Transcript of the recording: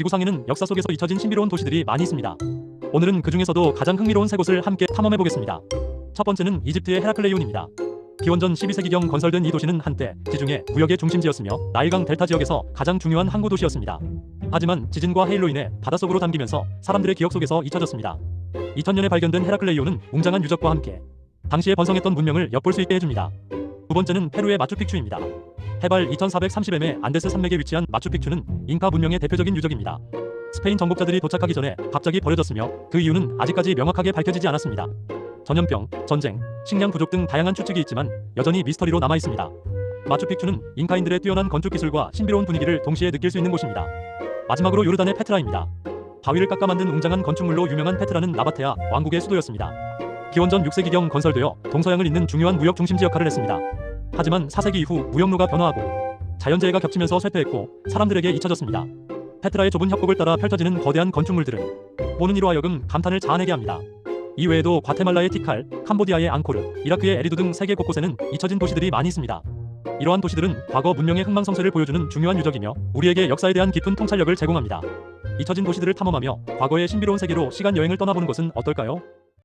지구상에는 역사 속에서 잊혀진 신비로운 도시들이 많이 있습니다. 오늘은 그 중에서도 가장 흥미로운 세 곳을 함께 탐험해 보겠습니다. 첫 번째는 이집트의 헤라클레이온입니다. 기원전 12세기경 건설된 이 도시는 한때 지중해 무역의 중심지였으며 나일강 델타 지역에서 가장 중요한 항구 도시였습니다. 하지만 지진과 해일로 인해 바닷속으로 담기면서 사람들의 기억 속에서 잊혀졌습니다. 2000년에 발견된 헤라클레이온은 웅장한 유적과 함께 당시에 번성했던 문명을 엿볼 수 있게 해줍니다. 두 번째는 페루의 마추픽추입니다. 해발 2430m의 안데스 산맥에 위치한 마추픽추는 잉카 문명의 대표적인 유적입니다. 스페인 정복자들이 도착하기 전에 갑자기 버려졌으며 그 이유는 아직까지 명확하게 밝혀지지 않았습니다. 전염병, 전쟁, 식량 부족 등 다양한 추측이 있지만 여전히 미스터리로 남아 있습니다. 마추픽추는 잉카인들의 뛰어난 건축 기술과 신비로운 분위기를 동시에 느낄 수 있는 곳입니다. 마지막으로 요르단의 페트라입니다. 바위를 깎아 만든 웅장한 건축물로 유명한 페트라는 나바테아 왕국의 수도였습니다. 기원전 6세기경 건설되어 동서양을 잇는 중요한 무역 중심지 역할을 했습니다. 하지만 4세기 이후 무역로가 변화하고 자연재해가 겹치면서 쇠퇴했고 사람들에게 잊혀졌습니다. 페트라의 좁은 협곡을 따라 펼쳐지는 거대한 건축물들은 보는 이로 하여금 감탄을 자아내게 합니다. 이 외에도 과테말라의 티칼, 캄보디아의 앙코르, 이라크의 에리두 등 세계 곳곳에는 잊혀진 도시들이 많이 있습니다. 이러한 도시들은 과거 문명의 흥망성쇠를 보여주는 중요한 유적이며 우리에게 역사에 대한 깊은 통찰력을 제공합니다. 잊혀진 도시들을 탐험하며 과거의 신비로운 세계로 시간 여행을 떠나보는 것은 어떨까요?